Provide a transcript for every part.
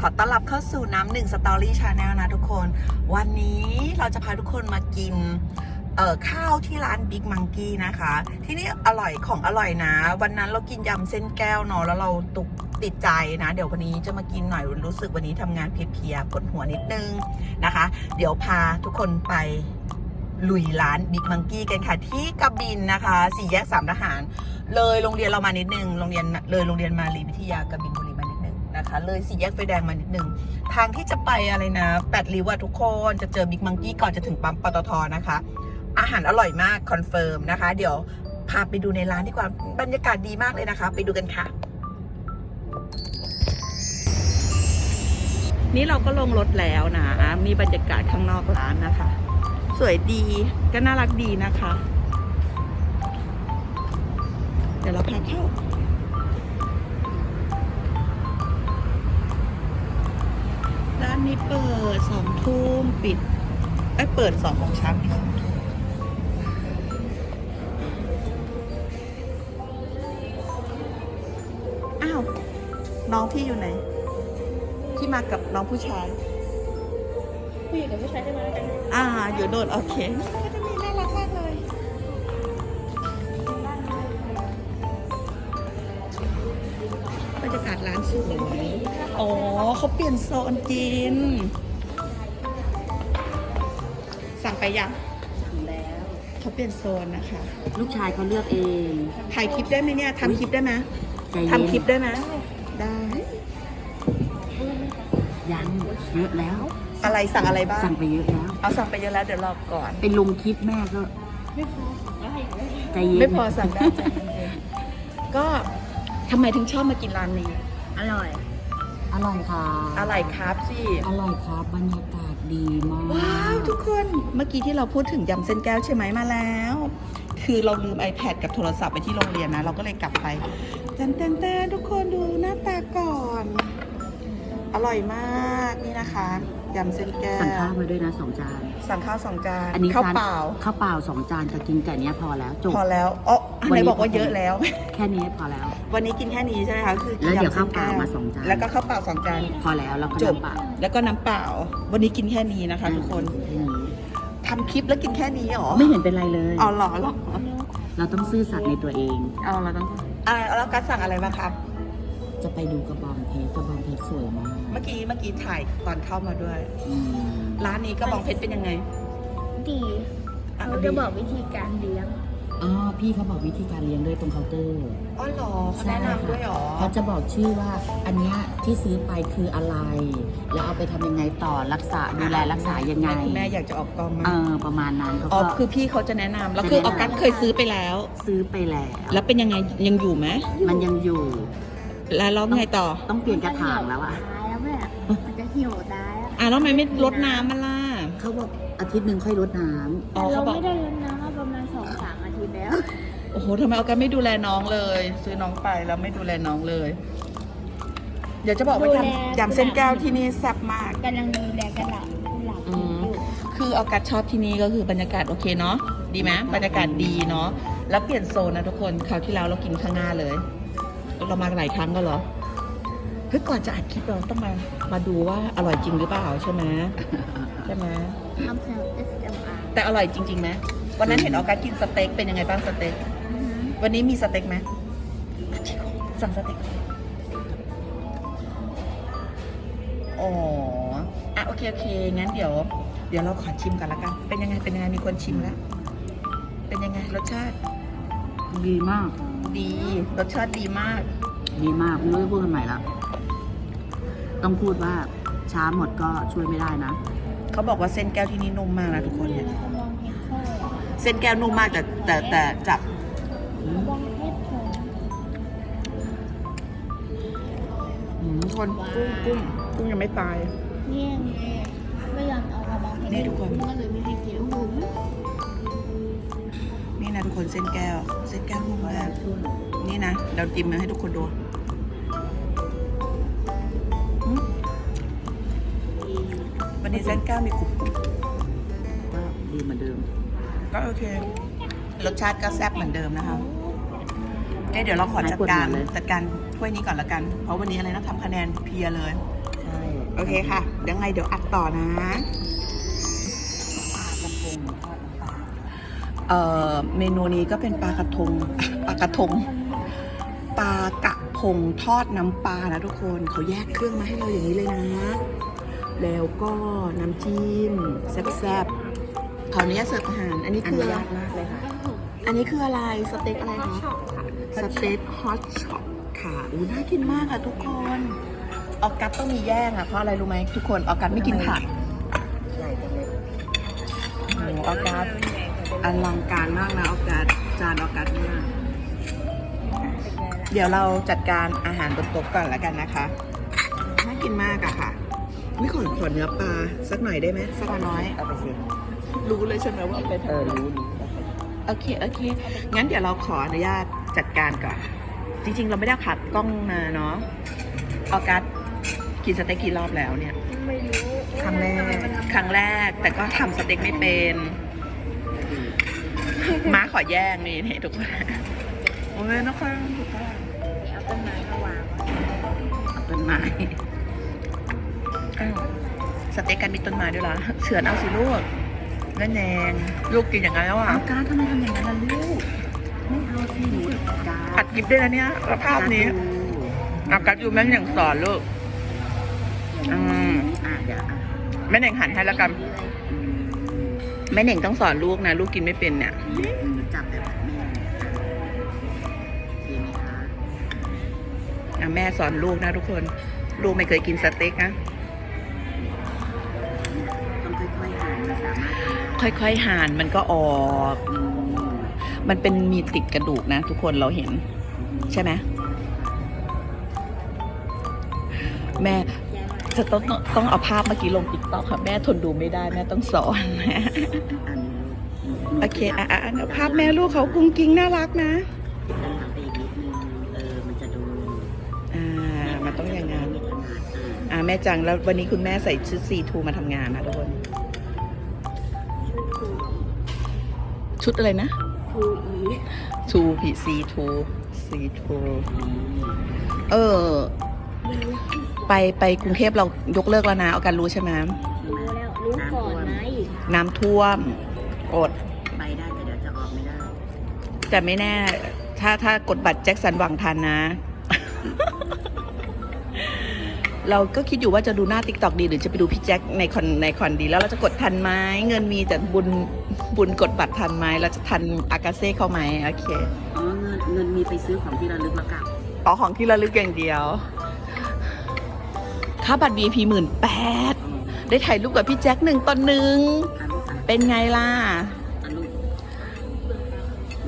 ขอต้อนรับเข้าสู่น้ำหนึ่งสตอรี่ชาแนลนะทุกคน วันนี้เราจะพาทุกคนมากินเอ่อข้าวที่ร้านบิ๊กมังกี้นะคะ ที่นี่อร่อยของอร่อยนะ วันนั้นเรากินยำเส้นแก้วเนาะแล้วเราตุกติดใจนะ เดี๋ยววันนี้จะมากินหน่อยรู้สึกวันนี้ทำงานเพลียๆปวดหัวนิดนึงนะคะ เดี๋ยวพาทุกคนไปลุยร้านบิ๊กมังกี้กันค่ะที่กระบินนะคะสี่แยกสามทหาร เลยโรงเรียนเรามานิดนึงโรงเรียนเลยโรงเรียนมารีวิทยากระบินบุรี นะคะ เลยสี่แยกไฟแดงมานิดนึง ทางที่จะไปอะไรนะแปดริวอะทุกคนจะเจอบิ๊กมังกี้ก่อนจะถึงปั๊มปตทนะคะ อาหารอร่อยมากคอนเฟิร์มนะคะ เดี๋ยวพาไปดูในร้านดีกว่าบรรยากาศดีมากเลยนะคะ ไปดูกันค่ะ นี่เราก็ลงรถแล้วนะ มีบรรยากาศข้างนอกร้านนะคะ สวยดีก็น่ารักดีนะคะ เดี๋ยวเราพาเข้าานนี้เปิดสองทุ่มปิดไอ้ยเปิดสองโมงเช้าปิดสองทุ่มอ้าว น้องพี่อยู่ไหน ที่มากับน้องผู้ชาย ผู้หญิงกับผู้ชายได้มาด้วยกันอ่า อยู่โดนโอเคก็จะมีน่ารักมากเลย บรรยากาศร้านสวย อ๋อเขาเปลี่ยนโซนกิน สั่งไปยังสั่งแล้วเขาเปลี่ยนโซนนะคะ ลูกชายเขาเลือกเอง ถ่ายคลิปได้ไหมเนี่ยทำคลิปได้ไหมใจเย็นทำคลิปได้ไหมได้ ยังเยอะแล้ว อะไรสั่งอะไรบ้าง สั่งไปเยอะแล้ว เอาสั่งไปเยอะแล้วเดี๋ยวรอก่อนไปลงคลิปแม่ก็ใจเย็นไม่พอสั่งได้ใจเย็นๆก็ทำไมถึงชอบมากินร้านนี้ อร่อย อร่อยค่ะอะไรครับสิอร่อยครับบรรยากาศดีมาก ว้าวทุกคนเมื่อกี้ที่เราพูดถึงยำเส้นแก้วใช่ไหมมาแล้ว คือเราลืม iPad กับโทรศัพท์ไปที่โรงเรียนนะ เราก็เลยกลับไปเต้นเต้นเต้นทุกคนดูหน้าตาก่อน อร่อยมากนี่นะคะยำเส้นแก้วสั่งข้าวมาด้วยนะสองจาน สั่งข้าวสองจานอันนี้ข้าวทนเปล่า ข้าวเปล่าสองจานแต่กินแต่เนี้ยพอแล้วจบพอแล้วอ๋ออันวัไหนนนี้บอกว่าเยอะแล้ว แค่นี้พอแล้ว วันนี้กินแค่นี้ใช่ไหมคะคือกินแล้วเดี๋ยวยำข้าเส้วนเปล่าแก้วมาสองจานแล้วก็ข้าวเปล่าสองจานพอแล้วแล้วก็จบน้ำเปล่าแล้วก็น้ำเปล่า วันนี้กินแค่นี้นะคะทุกคนแค่นี้ทำคลิปแล้วกินแค่นี้เหรอไม่เห็นเป็นไรเลยอ๋อเหรอเหรอเราต้องซื่อสัตย์ในตัวเองเอาเราต้องอ่าแล้วกัสสั่งอะไรบ้างครับ จะไปดูกระบองเพชรกระบองเพชรสวยมากเมื่อกี้เมื่อกี้ถ่ายตอนเข้ามาด้วย อืมร้านนี้กระบองเพชรเป็นยังไงดีอะเขาจะบอกวิธีการเลี้ยง อ๋อพี่เขาบอกวิธีการเลี้ยงด้วยตรงเคาน์เตอร์ อ๋อเหรอเขาแนะนำด้วยเหรอ เขาจะบอกชื่อว่าอันเนี้ยที่ซื้อไปคืออะไร แล้วเอาไปทำยังไงต่อรักษาดูแลรักษายังไงแม่คุณแม่อยากจะออกกล้องมาเออประมาณนั้นเขาอ๋อก็ คือพี่เขาจะแนะนำแล้วคือจะแนะนำออกัสเคยซื้อไปแล้ว ซื้อไปแล้ว แล้วเป็นยังไงยังอยู่ไหมมันยังอยู่ แล้วแล้วไงต่อต้องเปลี่ยนกระถางแล้วอะตายแล้วแบบมันจะเหี่ยวตายแล้วอะแล้วทำไมไม่ลดน้ำมันล่ะ เขาบอกอาทิตย์หนึ่งค่อยรดน้ำอ๋อแต่เขาเราบอก ไม่ได้รดน้ำมาประมาณสองสามอาทิตย์แล้ว โอ้โหทำไมออกัสไม่ดูแลน้องเลย ซื้อน้องไปแล้วไม่ดูแลน้องเลย เดี๋ยวจะบอกว่าดูแลยำยำเส้นแก้วที่นี่แซ่บมาก กำลังดูแลกระหล่ำหลับอืมอยู่คือออกัสชอบที่นี่ก็คือบรรยากาศโอเคเนาะดีไหมบรรยากาศดีเนาะแล้วเปลี่ยนโซนนะทุกคนคราวที่แล้วเรากินข้างหน้าเลย เรามาหลายครั้งก็เหรอเฮ้ยก่อนจะอัดคลิปเราต้องมามาดูว่าอร่อยจริงหรือเปล่าใช่ไหมใช่ไหมทำเซลล์ SMR แต่อร่อยจริงๆไหมวันนั้นเห็นออกัสกินสเต็กเป็นยังไงบ้างสเต็ก อือฮึวันนี้มีสเต็กไหมสั่งสเต็กอ๋ออะโอเคโอเค งั้นเดี๋ยว เดี๋ยวเราขอชิมกันละกัน เป็นยังไง เป็นยังไง มีคนชิมแล้ว เป็นยังไง รสชาติดีมาก ดี รสชาติดีมาก ดีมากไม่รู้จะพูดกันใหม่ละต้องพูดว่าช้าหมดก็ช่วยไม่ได้นะเขาบอกว่าเส้นแก้วที่นี่นุ่มมากนะทุกคนเนี่ยกระบองเพชรโซ่เส้นแก้วนุ่มมากแต่แต่แต่จับกระบองเพชรโซ่อืมคนกุ้งกุ้งกุ้งยังไม่ตายเนี่ยไงไม่ยอมเอากระบองเพชรนี่ทุกคนก็เลยไม่ให้กินหมูนี่นะทุกคนเส้นแก้ว เส้นแก้วนุ่มมากนี่นะเราจิ้มมาให้ทุกคนดู ส้นแก้วมีกรุบกรุบก็ดีเหมือนเดิม ก็โอเค รสชาติก็แซ่บเหมือนเดิมนะคะเอ๊ะเดี๋ยวเราขอจัดการให้ปวดหัวเลยจัดการถ้วยนี้ก่อนละกัน เพราะวันนี้อะไรนะทำคะแนนเพลียเลย ใช่ โอเคค่ะ ยังไงเดี๋ยวอัดต่อนะปลากระพงทอดน้ำปลาเอ่อเมนูนี้ก็เป็นปลากระทงปลากระทงปลากระพงทอดน้ำปลานะทุกคนเขาแยกเครื่องมาให้เราอย่างนี้เลยนะ แล้วก็น้ำจิ้มแซ่บๆเขาวนี้เสิร์ฟอาหาร อันนี้อคืนุอญาตมากเลยค่ะ อันนี้คืออะไรสเต็กอะไรคะสเต็กฮอตช็อตค่ะอู้น่ากินมากค่ะทุกคนออกัสต้องมีแย่งอะเพราะอะไรรู้ไหมทุกคนออกัสไม่กินผักใหญ่จังเลยโอ้ออกัสอลังการมากนะออกัสจานออกัสมาก เดี๋ยวเราจัดการอาหารบนโต๊ะก่อนแล้วกันนะคะ น่ากินมากอะค่ะ ไม่ขอขอเนื้อปลาสักหน่อยได้ไหมสักน้อย เอาไปสิ รู้เลยใช่ไหมว่าเป็นเออรู้รู้โอเคโอเค งั้นเดี๋ยวเราขออนุญาตจัดการก่อน จริง ๆ เราไม่ได้ขัดกล้องมาเนาะออกัสกินสเต็กกี่รอบแล้วเนี่ย ไม่รู้ครั้งแรก ครั้งแรก แต่ก็ทำสเต็กไม่เป็นม้าขอแย่งนี่นี่ทุกคน โอ้ยนะคะถูกต้องเอาต้นไม้มาวางเอาต้นไม้อ้าว สเต็กกันมีต้นไม้ด้วยเหรอเฉือนเอาสิลูกแม่แนงลูกกินอย่างนั้นแล้วอะเอาการทำไมทำอย่างนั้นล่ะลูกไม่เอาสิหนูการอัดกิฟด้วยนะเนี่ยแล้วภาพนี้อากัดอยู่แม่แนงสอนลูกอืมอะเดี๋ยวอะแม่แนงหันให้แล้วกันอืมแม่แนงต้องสอนลูกนะ ลูกกินไม่เป็นเนี่ยหนูจับแบบแม่ดีไหมคะอะแม่สอนลูกนะทุกคน ลูกไม่เคยกินสเต็กนะ ค่อยๆหั่นมันก็ออก มันเป็นมีติดกระดูกนะ ทุกคนเราเห็น ใช่ไหมแม่จะต้องต้องเอาภาพเมื่อกี้ลงติ๊กต็อกค่ะ แม่ทนดูไม่ได้แม่ต้องสอนโอเคอะอะอะภาพแม่ลูกเขากุ้งกิ้งน่ารักนะด้านหลังไปอีกนิดนึงเออมันจะดูอ่ามันต้องอย่างนั้นไม่ถนัดอะอ่าแม่จังแล้ววันนี้คุณแม่ใส่ชุดซีทูมาทำงานนะทุกคน ชุดอะไรนะทูอีทูพีซีทูซีทูนี่เออ ไปไปกรุงเทพเรายกเลิกแล้วนะเอาการรู้ใช่ไหมรู้แล้วรู้ก่อนไหมน้ำท่วมอดไปได้แต่เดี๋ยวจะออกไม่ได้ แต่ไม่แน่ ถ้าถ้ากดบัตรแจ็คสันหวังทันนะ เราก็คิดอยู่ว่าจะดูหน้าติ๊กตอกดี หรือจะไปดูพี่แจ็คในคอนในคอนดี แล้วเราจะกดทันไหมเงินมีแต่บุญ บุญกดบัตรทันไหมเราจะทันอากาเซ่เข้าไหมโอเคอ๋อเงินเงินมีไปซื้อของที่ระลึกมากลับอ๋อของที่ระลึกอย่างเดียว ค่าบัตร VIP หมื่นแปดได้ถ่ายรูปกับพี่แจ็คหนึ่งต่อหนึ่งอันลูกอะเป็นไงล่ะอันลูก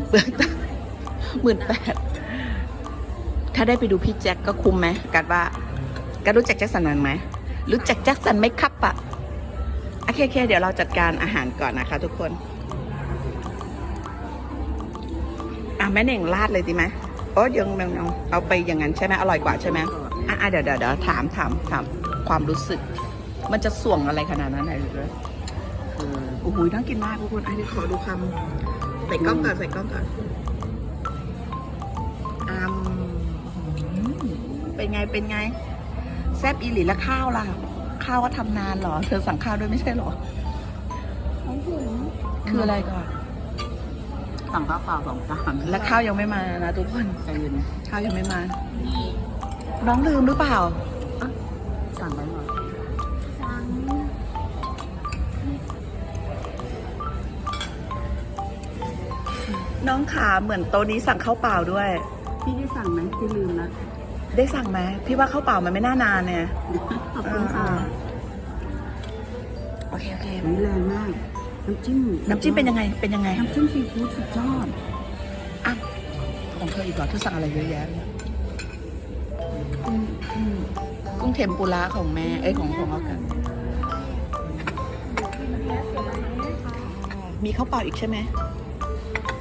เบืองตาหมื่นแปดถ้าได้ไปดูพี่แจ็คก็คุ้มไหมกัดว่ากัดรู้จักแจ็คสันไหมรู้จักแจ็คสันไหมครับอะโอเคโอเคเดี๋ยวเราจัดการอาหารก่อนนะคะ ทุกคน อะแม่เน่งราดเลยดีไหมโอ้ยยังยังงเอาไปอย่างนั้นใช่ไหมอร่อยกว่าใช่ไหมอะเดี๋ยวเดี๋ยวเดี๋ยวถามถามถามความรู้สึก มันจะส่วงอะไรขนาดนั้นไหนเลยคือโอ้โหน่ากินมากทุกคนอันนี้ขอดูคำใส่กล้องก่อนใส่กล้องก่อนอืมเป็นไงเป็นไง แซบอีหลีและข้าวล่ะ ข้าวก็ทำนานเหรอ เธอสั่งข้าวด้วยไม่ใช่เหรอของผมคืออะไรก่อน สั่งข้าวเปล่าสองจานและข้าวยังไม่มานะทุกคนใจเย็นข้าวยังไม่มา น้องลืมหรือเปล่าสั่งไปหรอสั่งน้องขาเหมือนโต๊ะนี้สั่งข้าวเปล่าด้วย พี่ได้สั่งไหมพี่ลืมละ ได้สั่งไหมพี่ว่าข้าวเปล่ามันไม่น่านานเนี่ยขอบคุณค่ะอ่าโอเคโอเคนี่แรงมาก น้ำจิ้ม น้ำจิ้มเป็นยังไง เป็นยังไง น้ำจิ้มซีฟู้ดสุดยอดอะของเธออีกเหรอเธอสั่งอะไรเยอะแยะเนี่ยกุ้งกุ้งกุ้งเทมปุระของแม่ เอ้ยของของเอากันแล้วเสร็จแล้วนะคะมีข้าวเปล่าอีกใช่ไหม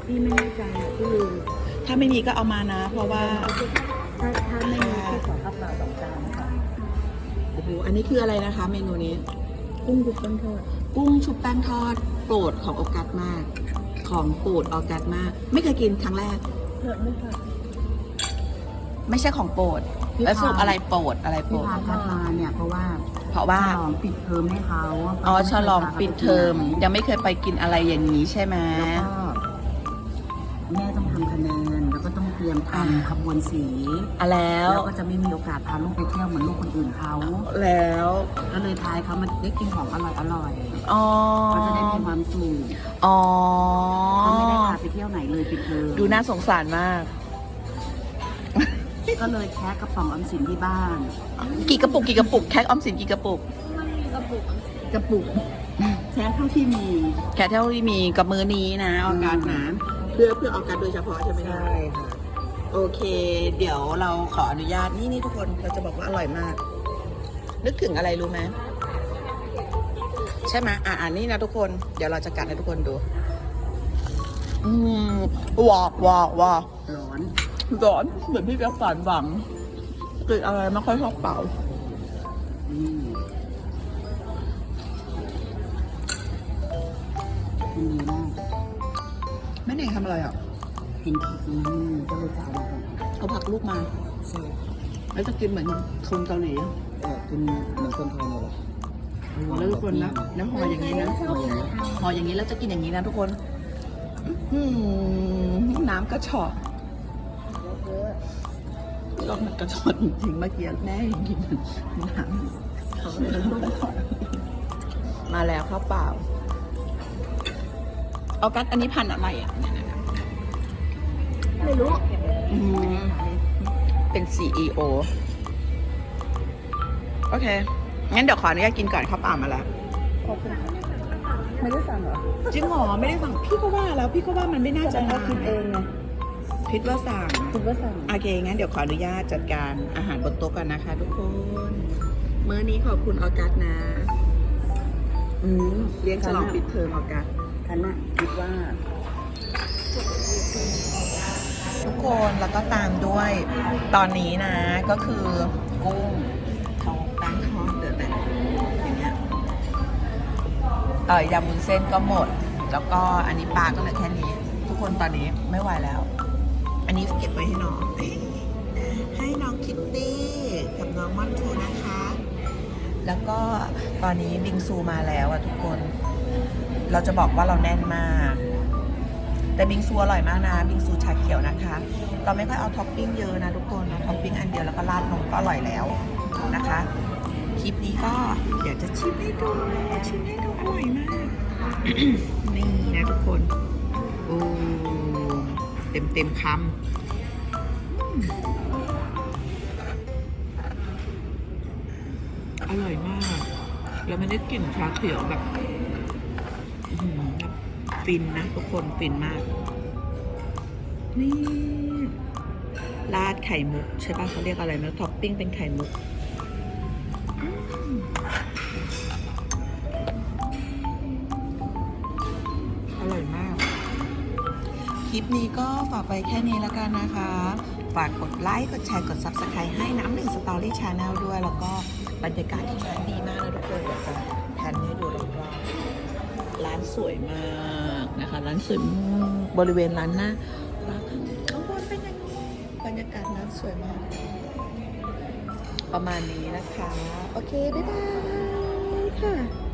พี่ไม่แน่ใจอะพี่ลืมถ้าไม่มีก็เอามานะ เพราะว่า ถ้าถ้าไม่มีพี่ขอข้าวเปล่าสองจานค่ะโอ้โหอันนี้คืออะไรนะคะ เมนูนี้ กุ้งดุกต้นทอดกุ้งชุบแป้งทอดโปรดของโอกัสมาก ของโปรดออกัสมาก ไม่เคยกินครั้งแรกเผ็ดไม่เผ็ดไม่ใช่ของโปรดแล้วสรุปอะไรโปรดอะไรโปรพี่ด พาพัดมาเนี่ยเพราะว่าเพราะว่า ฉลองปิดเทอมให้เขาอ๋อฉลองปิดเทอมยังไม่เคยไปกินอะไรอย่างนี้ใช่ไหมแล้วก็ ทำขบวนสีอะแล้ว แล้วก็จะไม่มีโอกาสพาลูกไปเที่ยวเหมือนลูกคนอื่นเขาแล้ว ก็เลยทายเขามาได้กินของอร่อยอร่อยอ๋อๆเขาจะได้มีความสุขอ๋อเขาไม่ได้พาไปเที่ยวไหนเลยปิดเทอมดูน่าสงสารมาก ก็เลยแค่กระป๋องออมสินที่บ้าน กี่กระปุกกี่กระปุกแคคออมสินกี่กระปุกมันมีกระปุกกระปุกแค่เท่าที่มี แค่เท่าที่มีกับมือนี้นะออกัสนะ เพื่อเพื่อออกัสโดยเฉพาะใช่ไหมคะใช่ค่ะ โอเค เดี๋ยวเราขออนุญาตนี่นี่ทุกคนเราจะบอกว่าอร่อยมาก นึกถึงอะไรรู้ไหมใช่ไหมอะอ่านี่นะทุกคนเดี๋ยวเราจะกัดให้ทุกคนดู อืมวอกวอกวอกร้อนร้อนเหมือนพี่แจ๊คฝันหวังกินอะไรไม่ค่อยชอบเปล่าอืมดีมากแม่เน่งทำอะไรอะ เห็นผักอืมก็เลยจะเอามาก่อนเอาผักลูกมา ใช่แล้วจะกินเหมือนคนเกาหลีเออกินเหมือนคนไทยเลยเหรอแล้วทุกคนนะแล้วห่ออย่างนี้นะเอาอย่างนี้ห่ออย่างนี้แล้วจะกินอย่างนี้นะทุกคนอื้อหือน้ำกระชอกก็มันกระชอกจริงๆเมื่อกี้แม่ยังกินน้ำเขาเลยต้องขอมาแล้วข้าวเปล่า เอากัสอันนี้พันธุ์อะไรอะ ไม่รู้อืมเป็น CEO โอเค งั้นเดี๋ยวขออนุญาตกินก่อนข้าวเปล่ามาแล้ว ขอบคุณไม่ได้สั่งเหรอจริงเหรอไม่ได้สั่งพี่ก็ว่าแล้ว พี่ก็ว่ามันไม่น่าจะฉันก็นานคิดเองไงพิดว่าสั่งคิดว่าสั่งโอเค งั้นเดี๋ยวขออนุญาตจัดการอาหารบนโต๊ะกันนะคะทุกคน มื้อนี้ขอบคุณออกัสนะ อืมเลี้ยงฉลองปิดเทอมออกัสฉันน่ะคิดว่า ทุกคนแล้วก็ตามด้วยตอนนี้นะก็คือกุ้งเขาตั้งทอดเดือดแบบอย่างเงี้ยเออยำมุนเส้นก็หมด แล้วก็อันนี้ปลาก็เหลือแค่นี้ ทุกคนตอนนี้ไม่ไหวแล้ว อันนี้เก็บไว้ให้น้อง ให้น้องคิตตี้กับน้องมอนทูนะคะ แล้วก็ตอนนี้บิงซูมาแล้วอะทุกคน เราจะบอกว่าเราแน่นมาก แต่บิงซูอร่อยมากนะ บิงซูชาเขียวนะคะ เราไม่ค่อยเอาท็อปปิ้งเยอะนะทุกคนเอาท็อปปิ้งอันเดียวแล้วก็ราดนมก็อร่อยแล้วนะคะ คลิปนี้ก็เดี๋ยวจะชิมให้ดูชิมให้ดูอร่อยมาก นี่นะทุกคนโอ้เต็มเต็มคำอร่อยมาก แล้วไม่ได้กลิ่นชาเขียวแบบ ฟินนะทุกคนฟินมาก นี่ราดไข่มุกใช่ป่ะเขาเรียกอะไรนะท็อปปิ้งเป็นไข่มุกอร่อยมาก คลิปนี้ก็ฝากไปแค่นี้แล้วกันนะคะ ฝากกดไลค์ กดแชร์ กด Subscribe ให้น้ำหนึ่งสตอรี่ชาแนลด้วย แล้วก็บรรยากาศที่ร้านดีมากเลยทุกคนเดี๋ยวจะแพนให้ดูานสวยมากนะคะ ร้านสวยมากบริเวณร้านหน้าร้านข้างบนเป็นยังไงบรรยากาศร้านสวยมาก ประมาณนี้นะคะ โอเค บ๊ายบายค่ะ